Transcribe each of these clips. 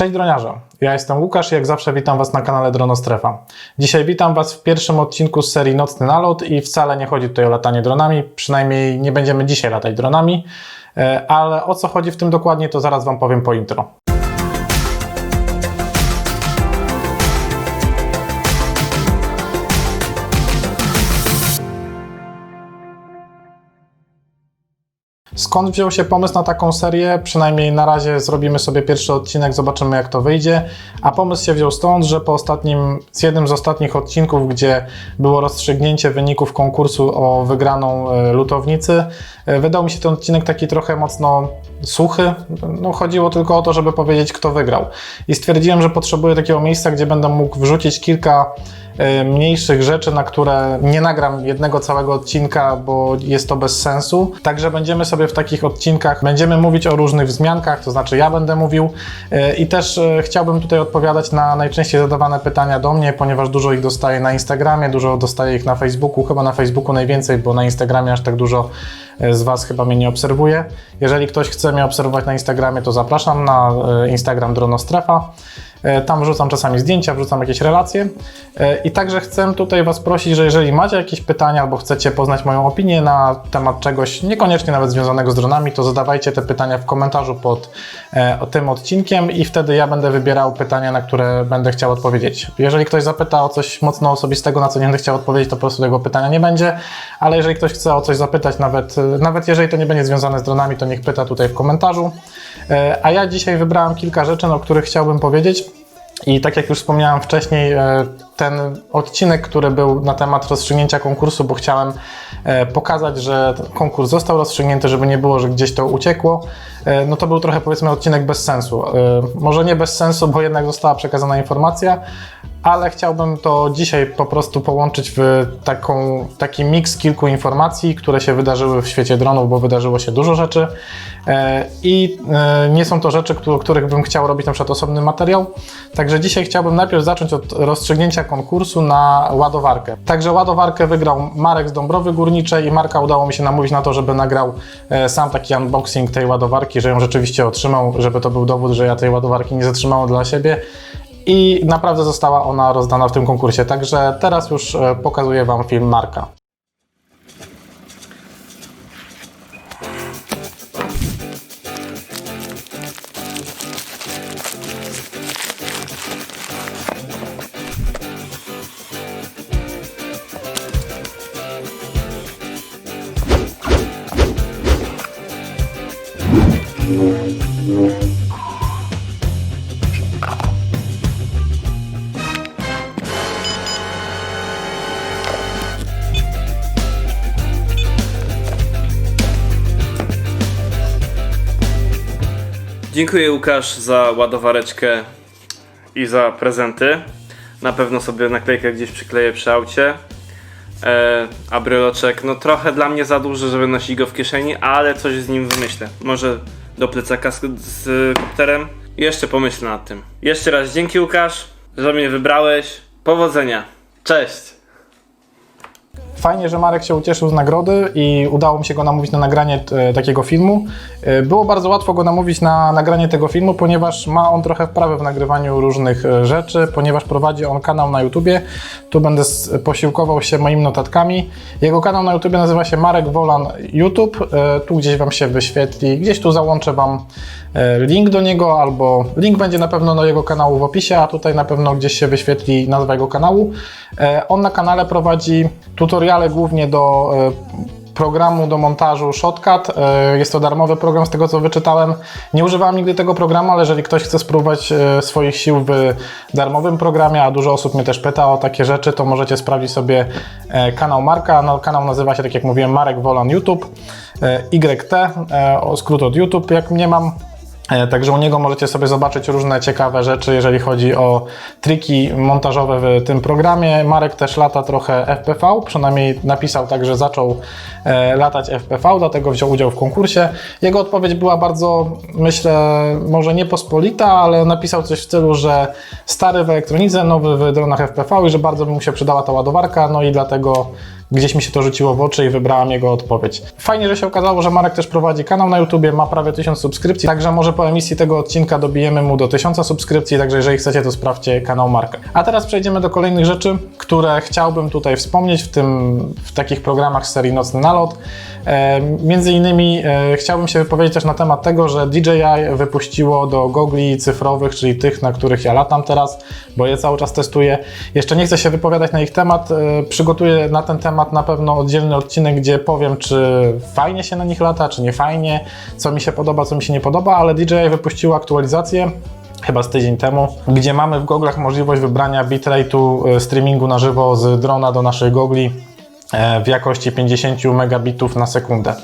Cześć droniarze, ja jestem Łukasz i jak zawsze witam Was na kanale Dronostrefa. Dzisiaj witam Was w pierwszym odcinku z serii Nocny Nalot i wcale nie chodzi tutaj o latanie dronami, przynajmniej nie będziemy dzisiaj latać dronami, e, ale o co chodzi w tym dokładnie to zaraz Wam powiem po intro. Skąd wziął się pomysł na taką serię? Przynajmniej na razie zrobimy sobie pierwszy odcinek, zobaczymy jak to wyjdzie. A pomysł się wziął stąd, że po ostatnim, z jednym z ostatnich odcinków, gdzie było rozstrzygnięcie wyników konkursu o wygraną e, lutownicy, e, wydał mi się ten odcinek taki trochę mocno suchy. No, chodziło tylko o to, żeby powiedzieć, kto wygrał. I stwierdziłem, że potrzebuję takiego miejsca, gdzie będę mógł wrzucić kilka mniejszych rzeczy, na które nie nagram jednego całego odcinka, bo jest to bez sensu. Także będziemy sobie w takich odcinkach, będziemy mówić o różnych wzmiankach, to znaczy ja będę mówił e, i też e, chciałbym tutaj odpowiadać na najczęściej zadawane pytania do mnie, ponieważ dużo ich dostaję na Instagramie, dużo dostaję ich na Facebooku, chyba na Facebooku najwięcej, bo na Instagramie aż tak dużo e, z Was chyba mnie nie obserwuje. Jeżeli ktoś chce mnie obserwować na Instagramie, to zapraszam na e, Instagram Dronostrefa. E, Tam wrzucam czasami zdjęcia, wrzucam jakieś relacje. E, I także chcę tutaj Was prosić, że jeżeli macie jakieś pytania albo chcecie poznać moją opinię na temat czegoś, niekoniecznie nawet związanego z dronami, to zadawajcie te pytania w komentarzu pod e, tym odcinkiem i wtedy ja będę wybierał pytania, na które będę chciał odpowiedzieć. Jeżeli ktoś zapyta o coś mocno osobistego, na co nie będę chciał odpowiedzieć, to po prostu tego pytania nie będzie, ale jeżeli ktoś chce o coś zapytać, nawet, nawet jeżeli to nie będzie związane z dronami, to niech pyta tutaj w komentarzu. A ja dzisiaj wybrałem kilka rzeczy, o których chciałbym powiedzieć. I tak jak już wspomniałem wcześniej, e, ten odcinek, który był na temat rozstrzygnięcia konkursu, bo chciałem e, pokazać, że konkurs został rozstrzygnięty, żeby nie było, że gdzieś to uciekło, e, no to był trochę powiedzmy odcinek bez sensu. E, Może nie bez sensu, bo jednak została przekazana informacja, ale chciałbym to dzisiaj po prostu połączyć w taką, taki miks kilku informacji, które się wydarzyły w świecie dronów, bo wydarzyło się dużo rzeczy i nie są to rzeczy, o których bym chciał robić na przykład osobny materiał. Także dzisiaj chciałbym najpierw zacząć od rozstrzygnięcia konkursu na ładowarkę. Także ładowarkę wygrał Marek z Dąbrowy Górniczej i Marka udało mi się namówić na to, żeby nagrał e, sam taki unboxing tej ładowarki, że ją rzeczywiście otrzymał, żeby to był dowód, że ja tej ładowarki nie zatrzymałem dla siebie i naprawdę została ona rozdana w tym konkursie. Także teraz już e, pokazuję Wam film Marka. Dziękuję Łukasz za ładowareczkę i za prezenty. Na pewno sobie naklejkę gdzieś przykleję przy aucie. E, a bryloczek, no trochę dla mnie za duży, żeby nosić go w kieszeni, ale coś z nim wymyślę. Może do plecaka z, z kopterem. Jeszcze pomyślę nad tym. Jeszcze raz dzięki Łukasz, że mnie wybrałeś. Powodzenia. Cześć. Fajnie, że Marek się ucieszył z nagrody i udało mi się go namówić na nagranie e, takiego filmu. E, Było bardzo łatwo go namówić na nagranie tego filmu, ponieważ ma on trochę wprawy w nagrywaniu różnych e, rzeczy, ponieważ prowadzi on kanał na YouTubie. Tu będę posiłkował się moimi notatkami. Jego kanał na YouTubie nazywa się Marek Wolan YouTube. Tu gdzieś Wam się wyświetli, gdzieś tu załączę Wam link do niego, albo link będzie na pewno do jego kanału w opisie, a tutaj na pewno gdzieś się wyświetli nazwa jego kanału. E, On na kanale prowadzi tutoriale głównie do e, programu do montażu Shotcut. E, Jest to darmowy program z tego co wyczytałem. Nie używałem nigdy tego programu, ale jeżeli ktoś chce spróbować e, swoich sił w darmowym programie, a dużo osób mnie też pyta o takie rzeczy, to możecie sprawdzić sobie e, kanał Marka. No, kanał nazywa się, tak jak mówiłem, Marek Wolan YouTube. E, YT, e, skrót od YouTube, jak mnie mam. E, Także u niego możecie sobie zobaczyć różne ciekawe rzeczy, jeżeli chodzi o triki montażowe w tym programie. Marek też lata trochę FPV, przynajmniej napisał tak, że zaczął e, latać FPV, dlatego wziął udział w konkursie. Jego odpowiedź była bardzo, myślę, może nie pospolita, ale napisał coś w stylu, że stary w elektronice, nowy w dronach FPV i że bardzo by mu się przydała ta ładowarka, no i dlatego gdzieś mi się to rzuciło w oczy i wybrałam jego odpowiedź. Fajnie, że się okazało, że Marek też prowadzi kanał na YouTubie, ma prawie 1000 subskrypcji, także może po emisji tego odcinka dobijemy mu do 1000 subskrypcji, także jeżeli chcecie, to sprawdźcie kanał Marka. A teraz przejdziemy do kolejnych rzeczy, które chciałbym tutaj wspomnieć w tym, w takich programach z serii Nocny Nalot. E, między innymi e, chciałbym się wypowiedzieć też na temat tego, że DJI wypuściło do gogli cyfrowych, czyli tych, na których ja latam teraz, bo je cały czas testuję. Jeszcze nie chcę się wypowiadać na ich temat, e, przygotuję na ten temat na pewno oddzielny odcinek, gdzie powiem, czy fajnie się na nich lata, czy nie fajnie, co mi się podoba, co mi się nie podoba, ale DJI wypuściło aktualizację chyba z tydzień temu, gdzie mamy w goglach możliwość wybrania bitrate'u e, streamingu na żywo z drona do naszych gogli e, w jakości 50 megabitów na sekundę.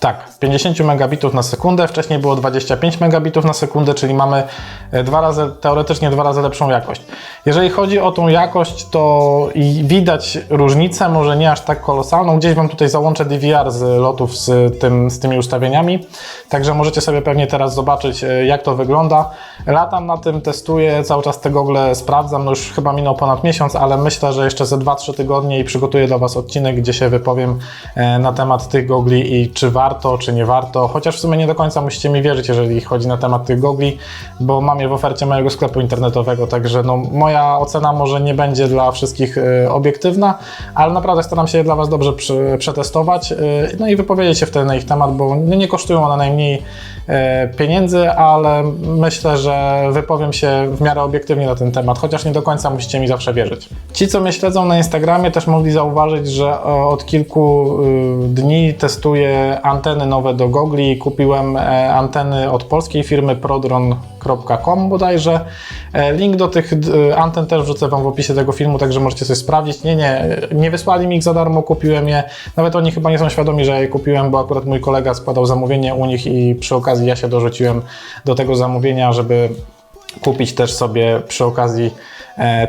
Tak, 50 megabitów na sekundę, wcześniej było 25 megabitów na sekundę, czyli mamy e, dwa razy, teoretycznie dwa razy lepszą jakość. Jeżeli chodzi o tą jakość, to widać różnicę, może nie aż tak kolosalną. Gdzieś Wam tutaj załączę DVR z lotów z, tym, z tymi ustawieniami, także możecie sobie pewnie teraz zobaczyć, e, jak to wygląda. Latam na tym, testuję, cały czas te gogle sprawdzam, no już chyba minął ponad miesiąc, ale myślę, że jeszcze ze 2-3 tygodnie i przygotuję dla Was odcinek, gdzie się wypowiem e, na temat tych gogli i czy warto, czy nie warto, chociaż w sumie nie do końca musicie mi wierzyć, jeżeli chodzi na temat tych gogli, bo mam je w ofercie mojego sklepu internetowego, także no, moja ocena może nie będzie dla wszystkich e, obiektywna, ale naprawdę staram się je dla Was dobrze przetestować, e, no i wypowiedzieć się wtedy na ich temat, bo nie, kosztują one najmniej e, pieniędzy, ale myślę, że wypowiem się w miarę obiektywnie na ten temat, chociaż nie do końca musicie mi zawsze wierzyć. Ci, co mnie śledzą na Instagramie, też mogli zauważyć, że e, od kilku y, dni testuję anteny nowe do gogli. Kupiłem e, anteny od polskiej firmy prodron.com bodajże. E, Link do tych d- anten też wrzucę Wam w opisie tego filmu, także możecie sobie sprawdzić. Nie, nie, nie wysłali mi ich za darmo, kupiłem je. Nawet oni chyba nie są świadomi, że je kupiłem, bo akurat mój kolega składał zamówienie u nich i przy okazji ja się dorzuciłem do tego zamówienia, żeby kupić też sobie przy okazji e,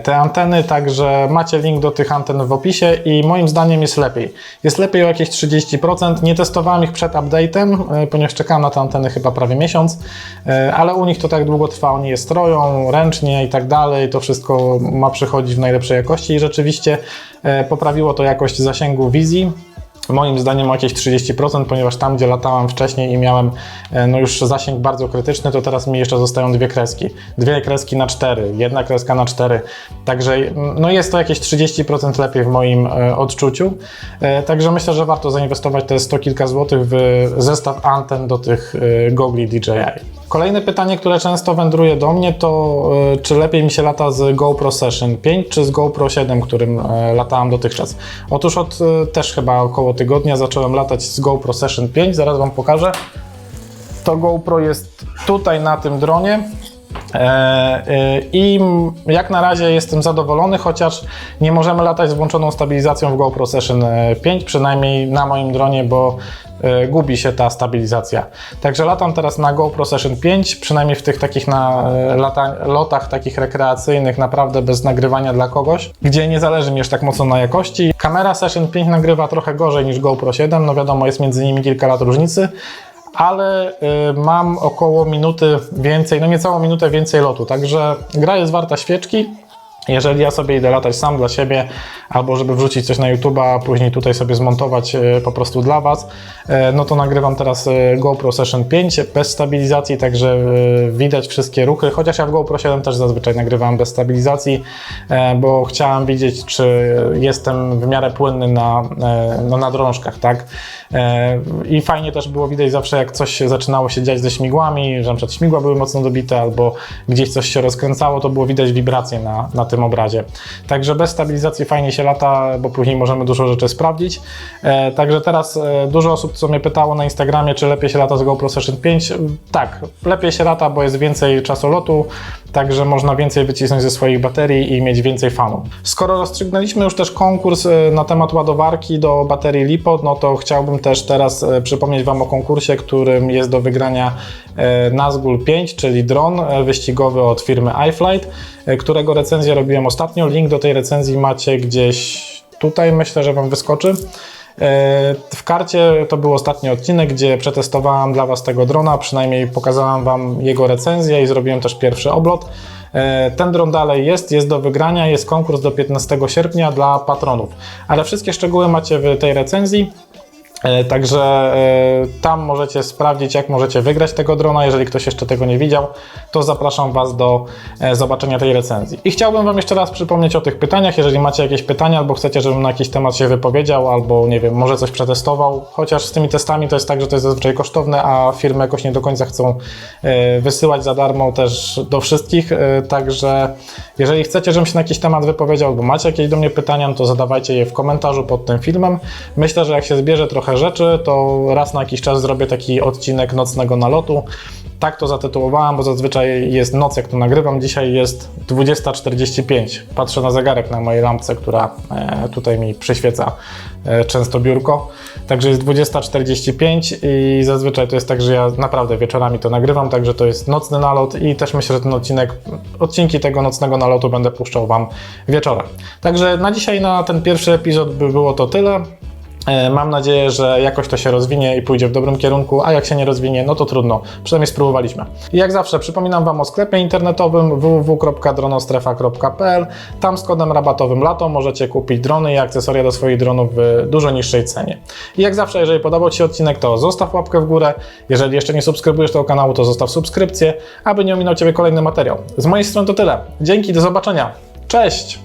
te anteny, także macie link do tych anten w opisie i moim zdaniem jest lepiej. Jest lepiej o jakieś 30%. Nie testowałem ich przed update'em, e, ponieważ czekałem na te anteny chyba prawie miesiąc, e, ale u nich to tak długo trwa, oni je stroją ręcznie i tak dalej, to wszystko ma przychodzić w najlepszej jakości i rzeczywiście e, poprawiło to jakość zasięgu wizji. Moim zdaniem o jakieś 30%, ponieważ tam, gdzie latałem wcześniej i miałem e, no już zasięg bardzo krytyczny, to teraz mi jeszcze zostają dwie kreski. Dwie kreski na cztery, jedna kreska na cztery. Także mm, no jest to jakieś 30% lepiej w moim e, odczuciu. E, Także myślę, że warto zainwestować te 100 kilka złotych w zestaw anten do tych gogli DJI. Kolejne pytanie, które często wędruje do mnie, to e, czy lepiej mi się lata z GoPro Session 5 czy z GoPro 7, którym e, latałem dotychczas? Otóż od e, też chyba około tygodnia zacząłem latać z GoPro Session 5, zaraz Wam pokażę. To GoPro jest tutaj na tym dronie. E, e, I jak na razie jestem zadowolony, chociaż nie możemy latać z włączoną stabilizacją w GoPro Session e, 5, przynajmniej na moim dronie, bo e, gubi się ta stabilizacja. Także latam teraz na GoPro Session 5, przynajmniej w tych takich na e, lata, lotach takich rekreacyjnych, naprawdę bez nagrywania dla kogoś, gdzie nie zależy mi już tak mocno na jakości. Kamera Session 5 nagrywa trochę gorzej niż GoPro 7, no wiadomo, jest między nimi kilka lat różnicy, ale y, mam około minuty więcej, no niecałą minutę więcej lotu, także gra jest warta świeczki. Jeżeli ja sobie idę latać sam dla siebie, albo żeby wrzucić coś na YouTube, a później tutaj sobie zmontować y, po prostu dla Was, y, no to nagrywam teraz y, GoPro Session 5 bez stabilizacji, także widać wszystkie ruchy, chociaż ja w GoPro 7 też zazwyczaj nagrywam bez stabilizacji, e, bo chciałem widzieć, czy jestem w miarę płynny na, e, no, na drążkach, tak? E, I fajnie też było widać zawsze, jak coś zaczynało się dziać ze śmigłami, że na przykład śmigła były mocno dobite, albo gdzieś coś się rozkręcało, to było widać wibracje na, na tym obrazie. Także bez stabilizacji fajnie się lata, bo później możemy dużo rzeczy sprawdzić. E, Także teraz e, dużo osób, co mnie pytało na Instagramie, czy lepiej się lata z GoPro Session 5. Tak, lepiej się lata, bo jest więcej czasu lotu, także można więcej wycisnąć ze swoich baterii i mieć więcej fanów. Skoro rozstrzygnęliśmy już też konkurs e, na temat ładowarki do baterii LiPo, no to chciałbym też teraz e, przypomnieć Wam o konkursie, którym jest do wygrania e, Nazgul 5, czyli dron e, wyścigowy od firmy iFlight, e, którego recenzję robiłem ostatnio. Link do tej recenzji macie gdzieś tutaj, myślę, że Wam wyskoczy. E, W karcie to był ostatni odcinek, gdzie przetestowałem dla Was tego drona, przynajmniej pokazałem Wam jego recenzję i zrobiłem też pierwszy oblot. E, Ten dron dalej jest, jest do wygrania, jest konkurs do 15 sierpnia dla patronów. Ale wszystkie szczegóły macie w tej recenzji. E, Także e, tam możecie sprawdzić, jak możecie wygrać tego drona. Jeżeli ktoś jeszcze tego nie widział, to zapraszam Was do e, zobaczenia tej recenzji. I chciałbym Wam jeszcze raz przypomnieć o tych pytaniach. Jeżeli macie jakieś pytania, albo chcecie, żebym na jakiś temat się wypowiedział, albo nie wiem, może coś przetestował, chociaż z tymi testami to jest tak, że to jest zazwyczaj kosztowne, a firmy jakoś nie do końca chcą wysyłać za darmo też do wszystkich. Także jeżeli chcecie, żebym się na jakiś temat wypowiedział, albo macie jakieś do mnie pytania, to zadawajcie je w komentarzu pod tym filmem. Myślę, że jak się zbierze trochę rzeczy, to raz na jakiś czas zrobię taki odcinek nocnego nalotu. Tak to zatytułowałem, bo zazwyczaj jest noc, jak to nagrywam. Dzisiaj jest 20.45. Patrzę na zegarek na mojej lampce, która e, tutaj mi przyświeca e, często biurko. Także jest 20.45 i zazwyczaj to jest tak, że ja naprawdę wieczorami to nagrywam, także to jest nocny nalot i też myślę, że ten odcinek, odcinki tego nocnego nalotu będę puszczał Wam wieczorem. Także na dzisiaj, na ten pierwszy epizod by było to tyle. E, Mam nadzieję, że jakoś to się rozwinie i pójdzie w dobrym kierunku, a jak się nie rozwinie, no to trudno. Przynajmniej spróbowaliśmy. Jak zawsze przypominam Wam o sklepie internetowym www.dronostrefa.pl. Tam z kodem rabatowym LATO możecie kupić drony i akcesoria do swoich dronów w dużo niższej cenie. I jak zawsze, jeżeli podobał Ci się odcinek, to zostaw łapkę w górę. Jeżeli jeszcze nie subskrybujesz tego kanału, to zostaw subskrypcję, aby nie ominął Ciebie kolejny materiał. Z mojej strony to tyle. Dzięki, do zobaczenia. Cześć!